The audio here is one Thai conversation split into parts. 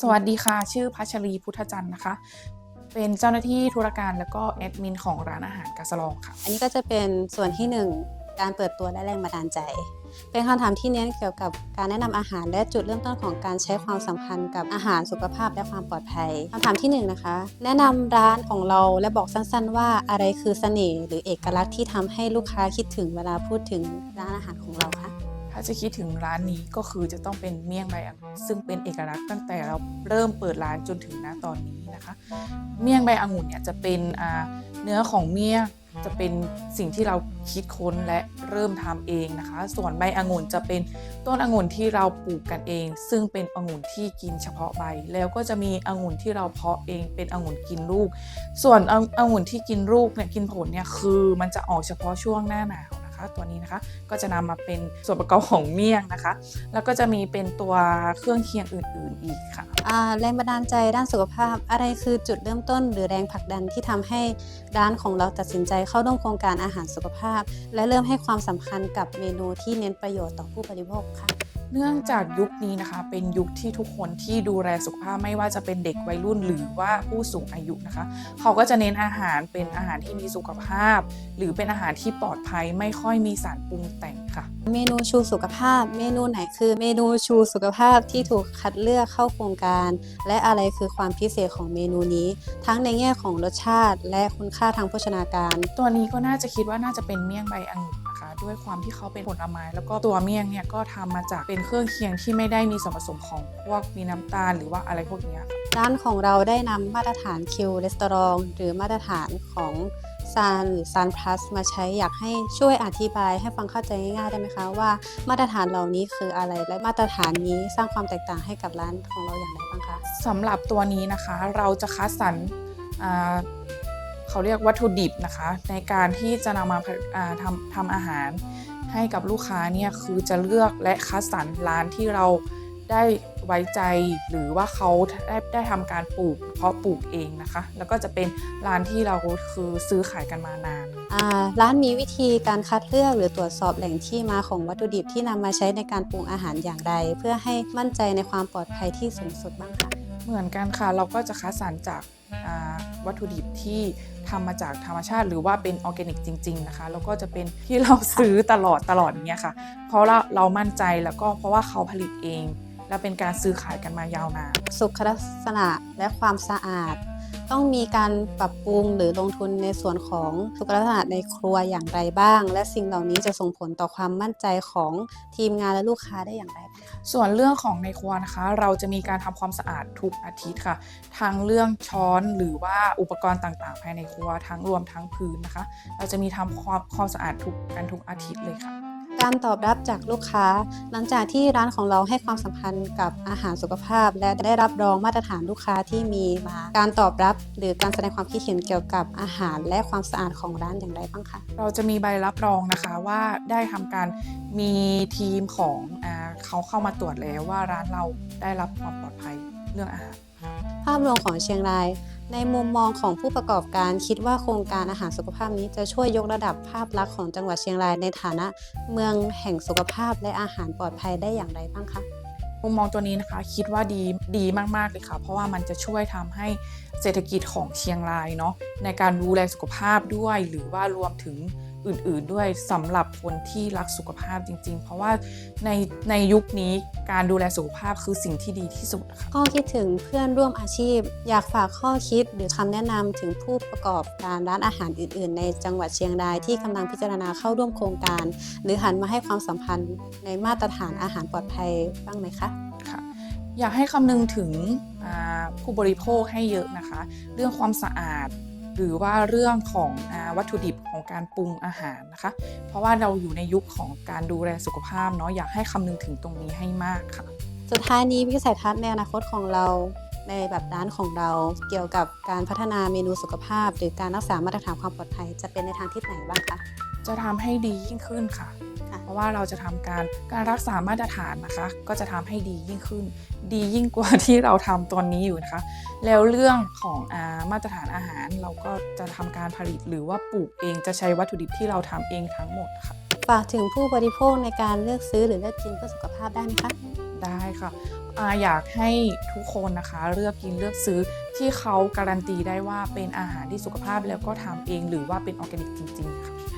สวัสดีค่ะ ชื่อพัชรีพุทธจันทร์นะคะ เป็นเจ้าหน้าที่ธุรการและก็แอดมินของร้านอาหารกาสลองค่ะ อันนี้ก็จะเป็นส่วนที่หนึ่งการเปิดตัวและแรงบันดาลใจ เป็นคำถามที่เน้นเกี่ยวกับการแนะนำอาหารและจุดเริ่มต้นของการใช้ความสำคัญกับอาหารสุขภาพและความปลอดภัยคำถามที่หนึ่งนะคะ แนะนำร้านของเราและบอกสั้นๆ ว่าอะไรคือเสน่ห์หรือเอกลักษณ์ที่ทำให้ลูกค้าคิดถึงเวลาพูดถึงร้านอาหารของเราคะ ถ้าจะคิดถึงร้านนี้ก็คือจะต้องเป็นเมี่ยงใบองุ่นซึ่งเป็นเอกลักษณ์ตั้งแต่เราเริ่มเปิดร้านจนถึงณตอนนี้นะคะ เมี่ยงใบองุ่นเนี่ยจะเป็นเนื้อของเมี่ยงจะเป็นสิ่งที่เราคิดค้นและเริ่มทำเองนะคะ ส่วนใบองุ่นจะเป็นต้นองุ่นที่เราปลูกกันเอง ซึ่งเป็นองุ่นที่กินเฉพาะใบ แล้วก็จะมีองุ่นที่เราเพาะเองเป็นองุ่นกินลูก ส่วนององุ่นที่กินลูกเนี่ยกินผลเนี่ยคือมันจะออกเฉพาะช่วงหน้าหนาว นะคะ ตัวนี้นะคะก็จะนำมาเป็นส่วนประกอบของเมี่ยงนะคะ แล้วก็จะมีเป็นตัวเครื่องเคียงอื่น ๆอีกค่ะแรงบันดาลใจด้านสุขภาพ อะไรคือจุดเริ่มต้น หรือแรงผลักดันที่ทำให้ร้านของเราตัดสินใจเข้าร่วมโครงการอาหารสุขภาพ และเริ่มให้ความสำคัญกับเมนูที่เน้นประโยชน์ต่อผู้บริโภคค่ะ เนื่องจากยุคนี้นะคะ เป็นยุคที่ทุกคนที่ดูแลสุขภาพไม่ว่าจะเป็นเด็กวัยรุ่นหรือว่าผู้สูงอายุนะคะ เขาก็จะเน้นอาหารเป็นอาหารที่มีสุขภาพ หรือเป็นอาหารที่ปลอดภัยไม่ค่อยมีสารปรุงแต่งค่ะ เมนูชูสุขภาพ เมนูไหนคือเมนูชูสุขภาพที่ถูกคัดเลือกเข้าโครงการ และอะไรคือความพิเศษของเมนูนี้ ทั้งในแง่ของรสชาติ และคุณค่าทางโภชนาการ ตัวนี้ก็น่าจะคิดว่าน่าจะเป็นเมี่ยงใบองุ่นนะคะ ด้วยความที่เขาเป็นผลไม้แล้วก็ตัวเมี่ยงเนี่ยก็ทำมาจากเป็นเครื่องเคียงที่ไม่ได้มีส่วนผสมของพวกมีน้ำตาลหรือว่าอะไรพวกเนี้ยค่ะร้านของเราได้นำมาตรฐานคิวรีสตอรองหรือมาตรฐานของซานหรือซานพลัสมาใช้อยากให้ช่วยอธิบายให้ฟังเข้าใจง่ายๆได้ไหมคะว่ามาตรฐานเหล่านี้คืออะไรและมาตรฐานนี้สร้างความแตกต่างให้กับร้านของเราอย่างไรบ้างคะสำหรับตัวนี้นะคะ เราจะคัดสรรอ่า เขาเรียกวัตถุดิบนะคะ ในการที่จะนำมาทำทำอาหารให้กับลูกค้าเนี่ยคือจะเลือกและคัดสรรร้านที่เราได้ไว้ใจหรือว่าเขาได้ได้ทำการปลูกเพาะปลูกเองนะคะ แล้วก็จะเป็นร้านที่เราคือซื้อขายกันมานาน ร้านมีวิธีการคัดเลือกหรือตรวจสอบแหล่งที่มาของวัตถุดิบที่นำมาใช้ในการปรุงอาหารอย่างไร เพื่อให้มั่นใจในความปลอดภัยที่สูงสุดบ้างคะเหมือนกันค่ะเราก็จะคัดสรรจากอ่าวัตถุดิบที่ทำมาจากธรรมชาติ หรือว่าเป็นออร์แกนิกจริง ๆ นะคะ แล้วก็จะเป็นที่เราซื้อตลอดตลอดอย่างเงี้ยค่ะ เพราะเราเรามั่นใจแล้วก็เพราะว่าเขาผลิตเอง และเป็นการซื้อขายกันมายาวนานสุขลักษณะและความสะอาด ต้องมีการปรับปรุงหรือลงทุนในส่วนของสุขลักษณะในครัวอย่างไรบ้าง และสิ่งเหล่านี้จะส่งผลต่อความมั่นใจของทีมงานและลูกค้าได้อย่างไรคะส่วนเรื่องของในครัวนะคะ เราจะมีการทำความสะอาดทุกอาทิตย์ค่ะ ทั้งเรื่องช้อนหรือว่าอุปกรณ์ต่างๆ ภายในครัวทั้งรวมทั้งพื้นนะคะ เราจะมีทำความความสะอาดทุกกันทุกอาทิตย์เลยค่ะ การตอบรับจากลูกค้า หลังจากที่ร้านของเราให้ความสำคัญกับอาหารสุขภาพ และได้รับรองมาตรฐานลูกค้าที่มีมา การตอบรับหรือการแสดงความคิดเห็นเกี่ยวกับอาหาร และความสะอาดของร้านอย่างไรบ้างคะเราจะมีใบรับรองนะคะว่าได้ทำการมีทีมของอเขาเข้ามาตรวจแล้วว่าร้านเราได้รับความปลอดภัยเรื่องอาหาร ภาพรวมของเชียงราย ในมุมมองของผู้ประกอบการคิดว่าโครงการอาหารสุขภาพนี้จะช่วยยกระดับภาพลักษณ์ของจังหวัดเชียงรายในฐานะเมืองแห่งสุขภาพและอาหารปลอดภัยได้อย่างไรบ้างคะมุมมองตัวนี้นะคะคิดว่าดีดีมากๆเลยค่ะ เพราะว่ามันจะช่วยทำให้เศรษฐกิจของเชียงรายเนาะในการดูแลสุขภาพด้วยหรือว่ารวมถึง อื่น ๆ ด้วยสำหรับคนที่รักสุขภาพจริง ๆ เพราะว่าในในยุคนี้การดูแลสุขภาพคือสิ่งที่ดีที่สุดค่ะข้อคิดถึงเพื่อนร่วมอาชีพ อยากฝากข้อคิดหรือคำแนะนำถึงผู้ประกอบการร้านอาหารอื่น ๆ ในจังหวัดเชียงรายที่กำลังพิจารณาเข้าร่วมโครงการ หรือหันมาให้ความสัมพันธ์ในมาตรฐานอาหารปลอดภัยบ้างไหมคะค่ะอยากให้คำนึงถึงอ่าผู้บริโภคให้เยอะนะคะ เรื่องความสะอาด หรือว่าเรื่องของอาวัตถุดิบของการปรุงอาหารนะคะ เพราะว่าเราอยู่ในยุคของการดูแลสุขภาพเนาะอยากให้คำนึงถึงตรงนี้ให้มากค่ะ สุดท้ายนี้วิสัยทัศน์ในอนาคตของเราในแบบร้านของเราเกี่ยวกับการพัฒนาเมนูสุขภาพ หรือการรักษามาตรฐานความปลอดภัยจะเป็นในทางทิศไหนบ้างคะจะทำให้ดียิ่งขึ้นค่ะค่ะ เพราะว่าเราจะทำการการรักษามาตรฐานนะคะ ก็จะทำให้ดียิ่งขึ้น ดียิ่งกว่าที่เราทำตอนนี้อยู่นะคะ แล้วเรื่องของอามาตรฐานอาหารเราก็จะทำการผลิตหรือว่าปลูกเองจะใช้วัตถุดิบที่เราทำเองทั้งหมดค่ะฝากถึงผู้บริโภคในการเลือกซื้อหรือเลือกกินเพื่อสุขภาพได้ไหมคะได้ค่ะอ่าอยากให้ทุกคนนะคะเลือกกินเลือกซื้อที่เขาการันตีได้ว่าเป็นอาหารที่สุขภาพแล้วก็ทำเองหรือว่าเป็นออร์แกนิกจริงๆค่ะค่ะ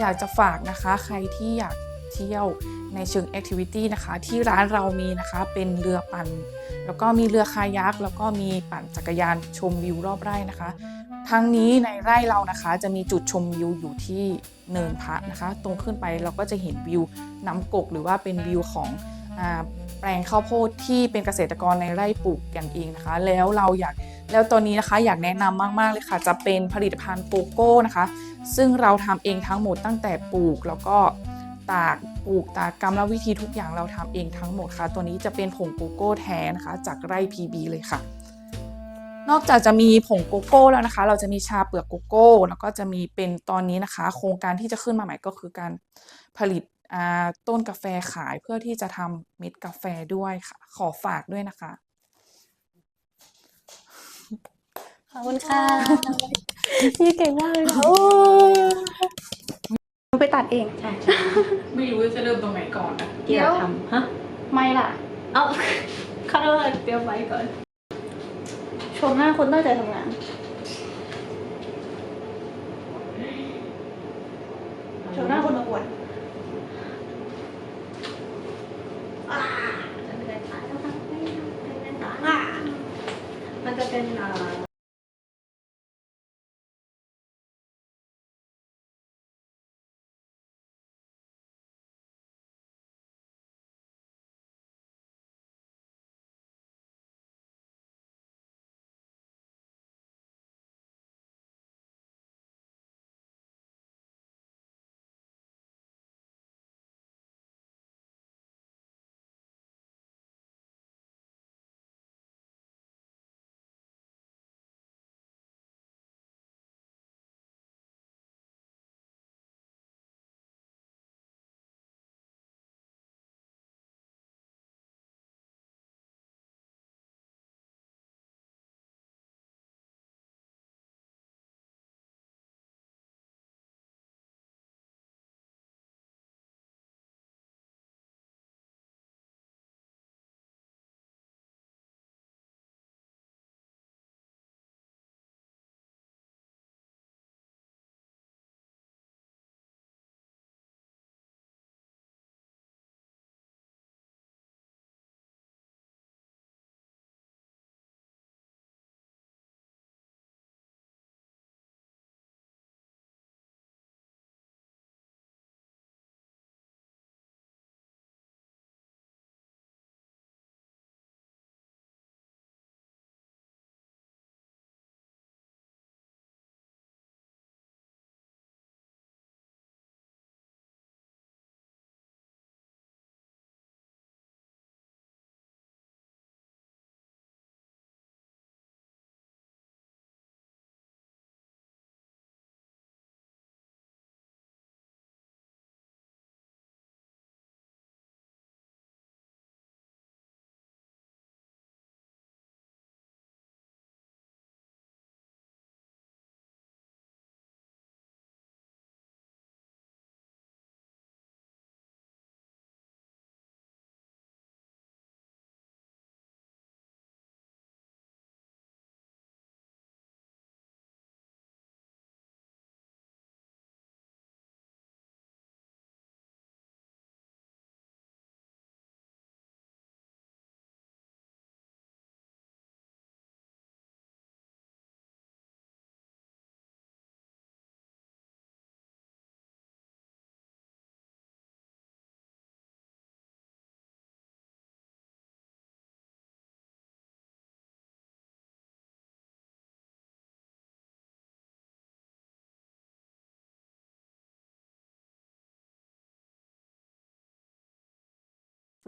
อยากจะฝากนะคะใครที่อยากเที่ยวในเชิงแอคทิวิตี้นะคะ ที่ร้านเรามีนะคะเป็นเรือปั่น แล้วก็มีเรือคายักแล้วก็มีปั่นจักรยานชมวิวรอบไร่นะคะ ทั้งนี้ในไร่เรานะคะ จะมีจุดชมวิวอยู่ที่เนินพระนะคะ ตรงขึ้นไปเราก็จะเห็นวิวน้ำกกหรือว่าเป็นวิวของอแปลงข้าวโพดที่เป็นเกษตรกรในไร่ปลูกกันเองนะคะ แล้วเราอยากแล้วตอนนี้นะคะอยากแนะนำมากๆเลยค่ะ จะเป็นผลิตภัณฑ์โกโก้นะคะ ซึ่งเราทำเองทั้งหมดตั้งแต่ปลูกแล้วก็ตากปลูกตากกรรมวิธีทุกอย่างเราทำเองทั้งหมดค่ะ ตัวนี้จะเป็นผงโกโก้แท้นะคะ จากไร่ PB เลยค่ะ นอกจากจะมีผงโกโก้แล้วนะคะ เราจะมีชาเปลือกโกโก้ แล้วก็จะมีเป็นตอนนี้นะคะ โครงการที่จะขึ้นมาใหม่ก็คือการผลิตต้นกาแฟขายเพื่อที่จะทำเม็ดกาแฟด้วยค่ะ ขอฝากด้วยนะคะ ขอบคุณค่ะ พี่เก่งมากเลยค่ะไปตัดเอง ใช่ใช่ไม่รู้จะเริ่มตรงไหนก่อนนะเดี๋ที่ยวเราทำฮะไม่ล่ะ เอาเขาเรียกว่าเตรียมไว้ก่อน ชมหน้าคนตั้งใจทำงาน ชมหน้าคนมาอวดอ่าจะไม่ได้ตา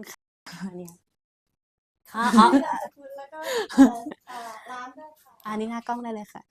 ยแล้วครับไม่ได้ไม่ได้ตายอ่ามันจะเป็นเอ่อเนี่ยค่ะครับอันนี้หน้ากล้องได้เลยค่ะ